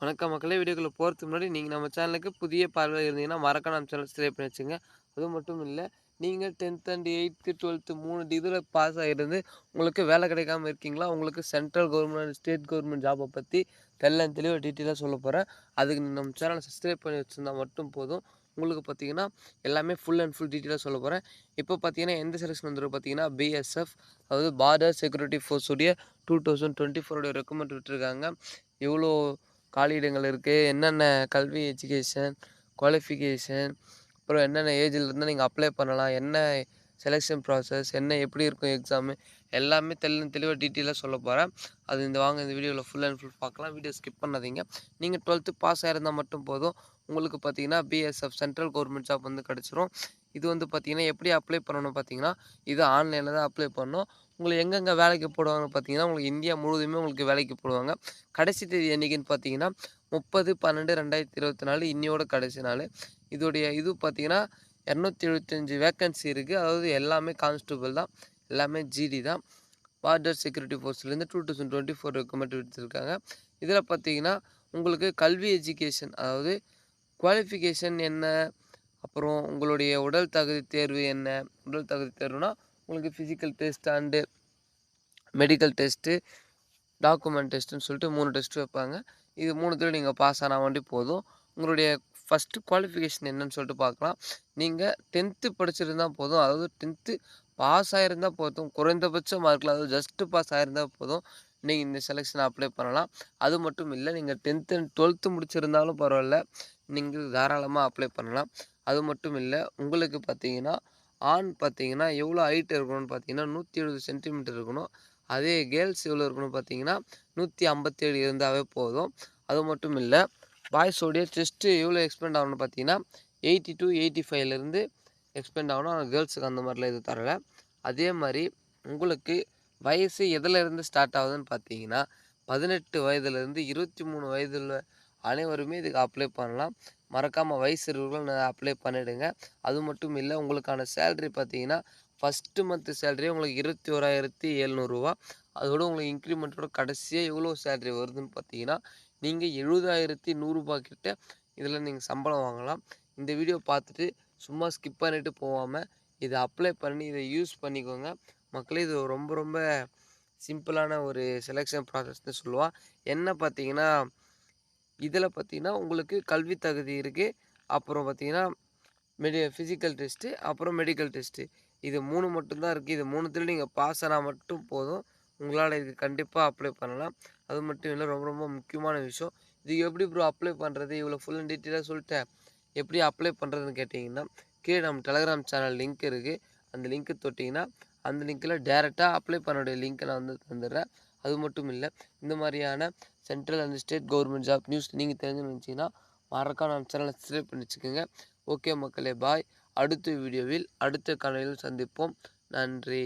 வணக்கம் மக்களே. வீடியோக்குள்ள போகிறதுக்கு முன்னாடி நீங்கள் நம்ம சேனலுக்கு புதிய பார்வை இருந்தீங்கன்னா மறக்காம நம்ம சேனல் சப்ஸ்கிரைப் பண்ணி வச்சுங்க அது மட்டும் இல்லை நீங்கள் டென்த் அண்ட் எயித்து டுவெல்த்து மூணு டிகிரியில் பாஸ் ஆகிருந்து உங்களுக்கு வேலை கிடைக்காம இருக்கீங்களா? உங்களுக்கு சென்ட்ரல் கவர்மெண்ட் ஸ்டேட் கவர்மெண்ட் ஜாபை பற்றி தெல்ல தெளிவாக டீட்டெயிலாக சொல்ல போகிறேன் அதுக்கு நம்ம சேனலை சப்ஸ்கிரைப் பண்ணி வச்சுருந்தா மட்டும் போதும். உங்களுக்கு பார்த்தீங்கன்னா எல்லாமே ஃபுல் அண்ட் ஃபுல் டீட்டெயிலாக சொல்ல போகிறேன் இப்போ பார்த்தீங்கன்னா எந்த செலெக்ஷன் வந்துடும் பார்த்தீங்கன்னா பிஎஸ்எஃப் அதாவது பார்டர் செக்யூரிட்டி ஃபோர்ஸுடைய டூ தௌசண்ட் டுவெண்ட்டி ஃபோருடைய ரெக்கமெண்ட் விட்டுருக்காங்க. எவ்வளோ காலியிடங்கள் இருக்குது என்னென்ன கல்வி எஜுகேஷன் குவாலிஃபிகேஷன் அப்புறம் என்னென்ன ஏஜில் இருந்தால் நீங்கள் அப்ளை பண்ணலாம் என்ன செலெக்ஷன் ப்ராசஸ் என்ன எப்படி இருக்கும் எக்ஸாமு எல்லாமே தெளி தெளிவாக டீட்டெயிலாக சொல்ல போகிறேன் அது இந்த வாங்க இந்த வீடியோவில் ஃபுல் அண்ட் ஃபுல் பார்க்கலாம். வீடியோ ஸ்கிப் பண்ணாதீங்க. நீங்கள் டுவெல்த்து பாஸ் ஆயிருந்தால் மட்டும் போதும். உங்களுக்கு பார்த்தீங்கன்னா பிஎஸ்எஃப் சென்ட்ரல் கவர்மெண்ட் ஜாப் வந்து கிடச்சிரும். இது வந்து பார்த்தீங்கன்னா எப்படி அப்ளை பண்ணணும் பார்த்தீங்கன்னா இது ஆன்லைனில் தான் அப்ளை பண்ணணும். உங்களை எங்கெங்கே வேலைக்கு போடுவாங்கன்னு பார்த்தீங்கன்னா உங்களுக்கு இந்தியா முழுவதுமே உங்களுக்கு வேலைக்கு போடுவாங்க. கடைசி தேதி என்றைக்குன்னு பார்த்தீங்கன்னா முப்பது பன்னெண்டு ரெண்டாயிரத்தி இருபத்தி நாலு இன்னையோட கடைசி நாள். இதோடைய இது பார்த்தீங்கன்னா இரநூத்தி எழுபத்தஞ்சு வேக்கன்சி இருக்குது அதாவது எல்லாமே கான்ஸ்டபிள் தான். எல்லாமே ஜிடி தான். Border security ஃபோர்ஸ்லேருந்து two thousand twenty four recommend எடுத்திருக்காங்க. இதில் பார்த்தீங்கன்னா உங்களுக்கு கல்வி எஜுகேஷன் அதாவது குவாலிஃபிகேஷன் என்ன? அப்புறம் உங்களுடைய உடல் தகுதி தேர்வு என்ன? உடல் தகுதி தேர்வுனா உங்களுக்கு physical test and medical test document டெஸ்ட்டுன்னு சொல்லிட்டு மூணு டெஸ்ட்டு வைப்பாங்க. இது மூணுத்தில் நீங்கள் பாஸ் ஆனால் வண்டி போதும். உங்களுடைய ஃபஸ்ட்டு குவாலிஃபிகேஷன் என்னன்னு சொல்லிட்டு பார்க்கலாம். நீங்கள் டென்த்து படிச்சிருந்தால் போதும். அதாவது டென்த்து பாஸ் ஆகிருந்தால் போதும். குறைந்தபட்ச மார்க்கில் அதாவது ஜஸ்ட்டு பாஸ் ஆகிருந்தால் போதும். நீங்கள் இந்த செலெக்ஷன் அப்ளை பண்ணலாம். அது மட்டும் இல்லை நீங்கள் டென்த்து அண்ட் டுவெல்த்து முடிச்சிருந்தாலும் பரவாயில்ல. நீங்கள் தாராளமாக அப்ளை பண்ணலாம். அது மட்டும் இல்லை உங்களுக்கு பார்த்தீங்கன்னா ஆண் பார்த்தீங்கன்னா எவ்வளோ ஹைட் இருக்கணும்னு பார்த்தீங்கன்னா நூற்றி எழுபது சென்டிமீட்டர் இருக்கணும். அதே கேர்ள்ஸ் எவ்வளோ இருக்கணும் பார்த்தீங்கன்னா நூற்றி ஐம்பத்தேழு இருந்தாவே போதும். அது மட்டும் இல்லை பாய்ஸோடைய செஸ்ட்டு எவ்வளோ எக்ஸ்பெண்ட் ஆகணும்னு பார்த்தீங்கன்னா எயிட்டி டு எயிட்டி ஃபைவ்லேருந்து எக்ஸ்பெண்ட் ஆகணும். ஆனால் கேர்ள்ஸுக்கு அந்த மாதிரிலாம் எதுவும் தரல. அதே மாதிரி உங்களுக்கு வயசு எதில் இருந்து ஸ்டார்ட் ஆகுதுன்னு பார்த்தீங்கன்னா பதினெட்டு வயதுலேருந்து இருபத்தி மூணு வயதில் அனைவருமே இதுக்கு அப்ளை பண்ணலாம். மறக்காமல் வயசு இருக்கிறவர்கள் அப்ளை பண்ணிவிடுங்க அது மட்டும் இல்லை உங்களுக்கான சேல்ரி பார்த்தீங்கன்னா ஃபஸ்ட்டு மந்த்து சேல்ரி உங்களுக்கு இருபத்தி ஓராயிரத்தி எழுநூறுவா அதோட உங்களுக்கு இன்க்ரிமெண்ட்டோட கடைசியாக எவ்வளோ சேல்ரி வருதுன்னு பார்த்தீங்கன்னா நீங்கள் எழுபதாயிரத்தி நூறுரூபா கிட்ட இதில் நீங்கள் சம்பளம் வாங்கலாம். இந்த வீடியோ பார்த்துட்டு சும்மா ஸ்கிப் பண்ணிவிட்டு போகாமல் இதை அப்ளை பண்ணி இதை யூஸ் பண்ணிக்கோங்க. மக்களே இது ரொம்ப ரொம்ப சிம்பிளான ஒரு செலெக்ஷன் ப்ராசஸ்னு சொல்லுவாள் என்ன பார்த்தீங்கன்னா இதில் பார்த்தீங்கன்னா உங்களுக்கு கல்வி தகுதி இருக்குது அப்புறம் பார்த்திங்கன்னா மெடி ஃபிசிக்கல் டெஸ்ட்டு அப்புறம் மெடிக்கல் டெஸ்ட்டு இது மூணு மட்டும்தான் இருக்குது இது மூணுத்தில் நீங்கள் பாஸ் ஆனால் மட்டும் போதும். உங்களால் இதுக்கு கண்டிப்பாக அப்ளை பண்ணலாம். அது மட்டும் இல்லை ரொம்ப ரொம்ப முக்கியமான விஷயம். இது எப்படி ப்ரோ அப்ளை பண்ணுறது இவ்வளோ ஃபுல் அண்ட் டீட்டெயிலாக சொல்லிட்டேன். எப்படி அப்ளை பண்ணுறதுன்னு கேட்டிங்கன்னா கீழே நம்ம டெலகிராம் சேனல் லிங்க் இருக்குது அந்த லிங்க்கு தொட்டிங்கன்னா அந்த லிங்க்கில் டேரெக்டாக அப்ளை பண்ணக்கூடிய லிங்க்கை நான் வந்து தந்துடுறேன். அது மட்டும் இல்லை இந்த மாதிரியான central and state government job news நீங்கள் தெரிஞ்சுன்னு நினச்சிங்கன்னா மறக்காம நம்ம சேனலை சப்ஸ்கிரைப் பண்ணி வச்சுக்கோங்க. ஓகே மக்களே பாய் அடுத்த வீடியோவில் அடுத்த காலையில் சந்திப்போம். நன்றி.